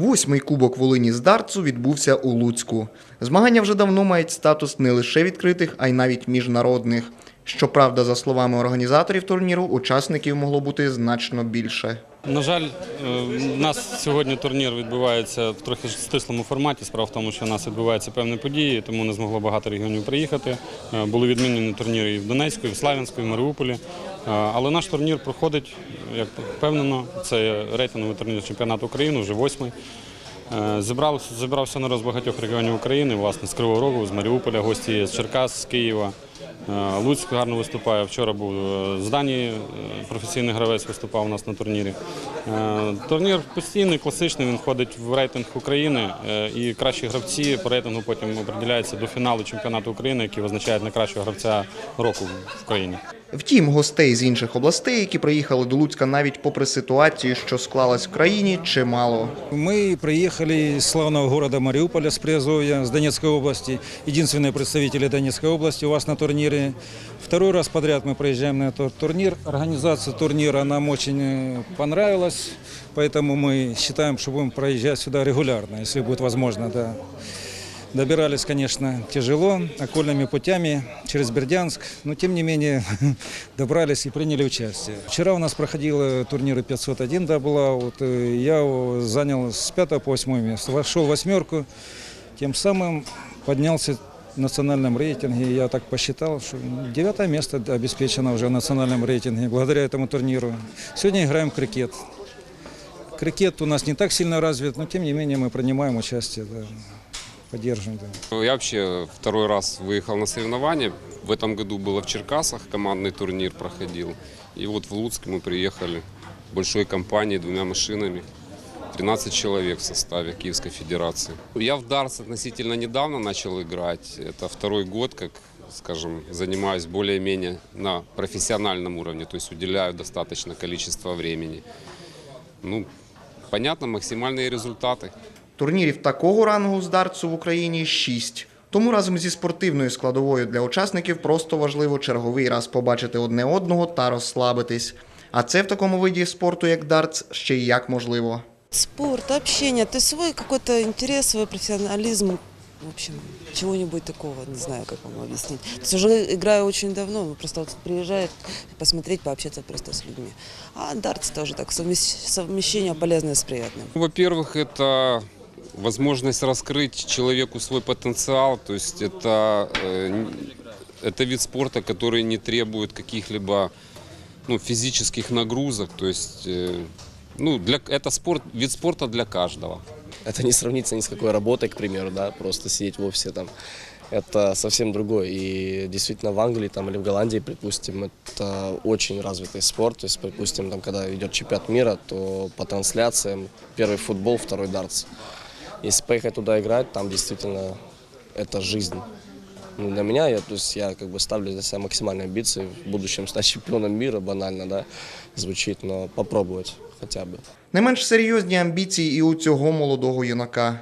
Восьмий кубок Волині з дартсу відбувся у Луцьку. Змагання вже давно мають статус не лише відкритих, а й навіть міжнародних. Щоправда, за словами організаторів турніру, учасників могло бути значно більше. На жаль, е, у нас сьогодні турнір відбувається в трохи стислому форматі. Справа в тому, що у нас відбуваються певні події, тому не змогло багато регіонів приїхати. Е, Були відмінені турніри і в Донецьку, і в Славянську, і в Маріуполі. Але наш турнір проходить, як впевнено, це рейтинговий турнір чемпіонату України, вже восьмий. Е, зібрався народ з багатьох регіонів України, власне, з Кривого Рогу, з Маріуполя, гості з Черкас, з Києва. Е, Луцьк гарно виступає. Вчора був е, з Данії е, професійний гравець виступав у нас на турнірі. Турнір постійний, класичний, він входить в рейтинг України. І кращі гравці по рейтингу потім определяються до фіналу чемпіонату України, який визначає найкращого гравця року в країні. Втім, гостей з інших областей, які приїхали до Луцька навіть попри ситуацію, що склалась в країні, чимало. Мы приехали из славного города Мариуполя с Приазовья, с Донецкой области. Единственные представители Донецкой области у вас на турнире. Второй раз подряд мы проезжаем на этот турнир. Организация турнира нам очень э, понравилась, поэтому мы считаем, что будем проезжать сюда регулярно, если будет возможно, да. Добирались, конечно, тяжело, окольными путями через Бердянск, но тем не менее добрались и приняли участие. Вчера у нас проходил турнир 501, да, была, вот, э, я занял с 5 по 8 место, вошел в восьмерку, тем самым поднялся в национальном рейтинге, я так посчитал, что девятое место обеспечено уже в национальном рейтинге благодаря этому турниру. Сегодня играем в крикет. Крикет у нас не так сильно развит, но тем не менее мы принимаем участие, да, поддерживаем. Да. Я вообще второй раз выехал на соревнования. В этом году было в Черкасах, командный турнир проходил. И вот в Луцк мы приехали большой компанией, двумя машинами. 13 человек в составе Киевской Федерации. Я в дартс относительно недавно начал играть. Это второй год, как, скажем, занимаюсь более-менее на профессиональном уровне, то есть уделяю достаточно количество времени. Ну, понятно, максимальные результаты. Турнірів такого рангу з дартсу в Україні шість. Тому разом зі спортивною складовою для учасників просто важливо черговий раз побачити одне одного та розслабитись. А це в такому виді спорту, як дартс, ще й як можливо. Спорт, общение, ты свой какой-то интерес, свой профессионализм. В общем, чего-нибудь такого, не знаю, как вам объяснить. То есть уже играю очень давно, просто вот приезжает посмотреть, пообщаться просто с людьми. А дартс тоже так, совмещ- совмещение полезное с приятным. Во-первых, это возможность раскрыть человеку свой потенциал. То есть это, э, это вид спорта, который не требует каких-либо ну, физических нагрузок. То есть э, ну, для, это спорт, вид спорта для каждого. Это не сравнится ни с какой работой, к примеру, да, просто сидеть в офисе там. Это совсем другое. И действительно в Англии там, или в Голландии, предположим, это очень развитый спорт. То есть, предположим, там, когда идет чемпионат мира, то по трансляциям первый футбол, второй дартс. Если поехать туда играть, там действительно это жизнь. Ну, для меня, я, то есть я как бы ставлю для себя максимальные амбиции в будущем стать чемпионом мира, банально, да, звучит, но попробовать хотя бы. Не менш серйозні амбіції і у цього молодого юнака.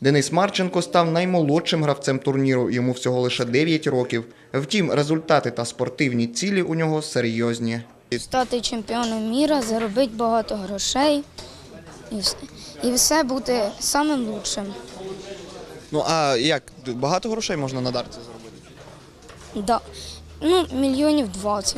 Денис Марченко став наймолодшим гравцем турніру, йому всього лише 9 років. Втім, результати та спортивні цілі у нього серйозні. стати чемпіоном міра, заробити багато грошей і все, і все бути самим лучшим. Ну а як багато грошей можна на дартсі заробити? Да. Ну, мільйонів 20.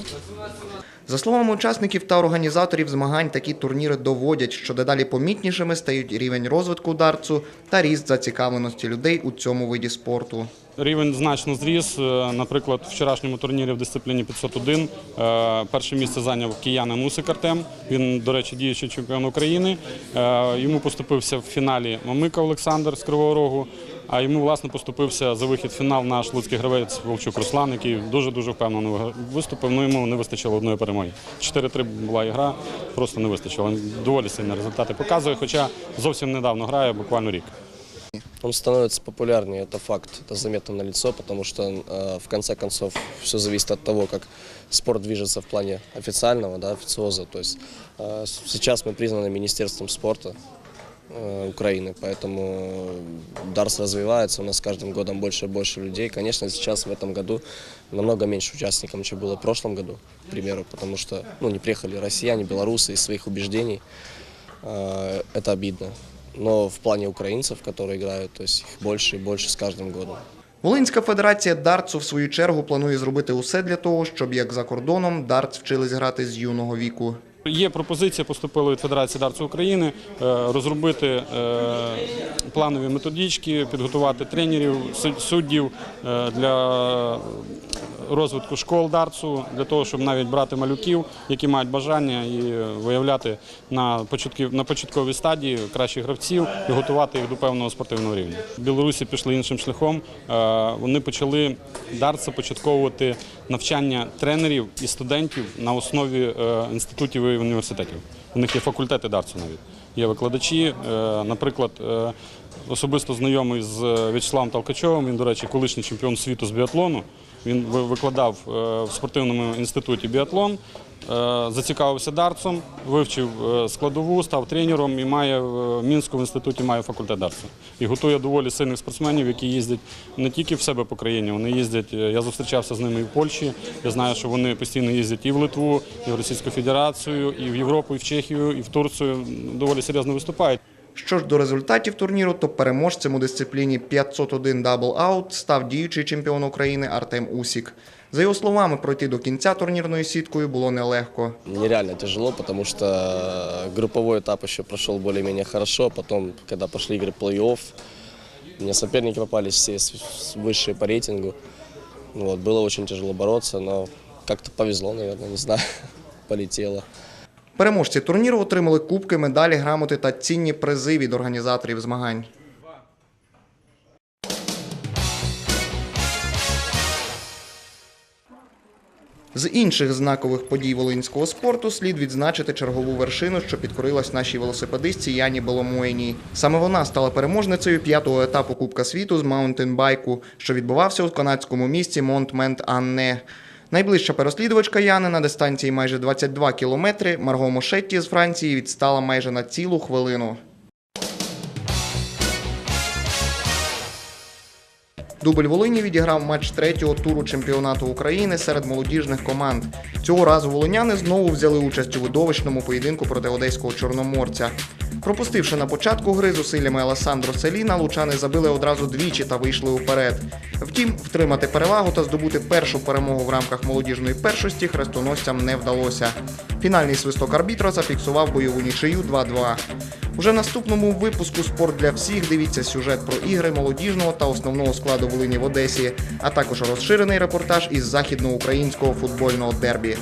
За словами учасників та організаторів змагань, такі турніри доводять, що дедалі помітнішими стають рівень розвитку дартсу та ріст зацікавленості людей у цьому виді спорту. Рівень значно зріс. Е, Наприклад, в вчорашньому турнірі в дисципліні 501 е, перше місце зайняв киянин Усик Артем. Він, до речі, діючий чемпіон України. Е, Йому поступився в фіналі Мамика Олександр з Кривого Рогу. А йому власне поступився за вихід в фінал наш луцький гравець Волчук Руслан, який дуже дуже впевнено виступив. Ну йому не вистачило одної перемоги. 4-3 була ігра, просто не вистачило. Він доволі сильні результати показує, хоча зовсім недавно грає, буквально рік. Он становится популярнее, это факт, это заметно на лицо, потому что э, в конце концов все зависит от того, как спорт движется в плане официального, да, официоза. То есть э, с- сейчас мы признаны Министерством спорта э, Украины, поэтому Дарс развивается, у нас с каждым годом больше и больше людей. Конечно, сейчас в этом году намного меньше участников, чем было в прошлом году, к примеру, потому что ну, не приехали россияне, белорусы из своих убеждений. Э, Это обидно. но в плане украинцев, которые играют, то есть их больше и больше с каждым годом. Волинська федерація дартсу в свою чергу планує зробити усе для того, щоб як за кордоном дартс вчились грати з юного віку. Є пропозиція, поступила від Федерації дарців України е, розробити е, планові методички, підготувати тренерів, суд- суддів е, для розвитку школ дартсу, для того, щоб навіть брати малюків, які мають бажання, і виявляти на на початковій стадії кращих гравців і готувати їх до певного спортивного рівня. Білорусі пішли іншим шляхом. Е, Вони почали дартса початковувати навчання тренерів і студентів на основі е, інститутів і університетів. У них є факультети дартсу навіть. Є викладачі, е, наприклад, особисто знайомий з В'ячеславом Талкачовим. Він, до речі, колишній чемпіон світу з біатлону. Він ви- викладав е, в спортивному інституті біатлон, е, зацікавився дартсом, вивчив е, складову, став тренером і має в Мінську в інституті має факультет дартсу. І готує доволі сильних спортсменів, які їздять не тільки в себе по країні, вони їздять. Я зустрічався з ними і в Польщі. Я знаю, що вони постійно їздять і в Литву, і в Російську Федерацію, і в Європу, і в Чехію, і в Турцію. Доволі серйозно виступають. Що ж до результатів турніру, то переможцем у дисципліні 501 дабл аут став діючий чемпіон України Артем Усік. За його словами, пройти до кінця турнірною сіткою було нелегко. Нереально тяжело, потому что групповой этап еще прошел более-менее хорошо. Потом, когда пошли игры плей-офф, мне соперники попались все с- с- высшие по рейтингу. Ну Вот, было очень тяжело бороться, но как-то повезло, наверное, не знаю, полетело. Переможці турніру отримали кубки, медалі, грамоти та цінні призи від організаторів змагань. З інших знакових подій волинського спорту слід відзначити чергову вершину, що підкорилась нашій велосипедистці Яні Боломоїній. Саме вона стала переможницею п'ятого етапу Кубка світу з маунтинбайку, що відбувався у канадському місті Монт-Мент-Анне. Найближча переслідувачка Яни на дистанції майже 22 кілометри Марго Мошетті з Франції відстала майже на цілу хвилину. Дубль Волині відіграв матч третього туру чемпіонату України серед молодіжних команд. Цього разу волиняни знову взяли участь у видовищному поєдинку проти одеського чорноморця. Пропустивши на початку гри зусиллями Алесандро Селіна, лучани забили одразу двічі та вийшли уперед. Втім, втримати перевагу та здобути першу перемогу в рамках молодіжної першості хрестоносцям не вдалося. Фінальний свисток арбітра зафіксував бойову нічию 2-2. Уже наступному випуску Спорт для всіх дивіться сюжет про ігри молодіжного та основного складу Волині в Одесі, а також розширений репортаж із західноукраїнського футбольного дербі.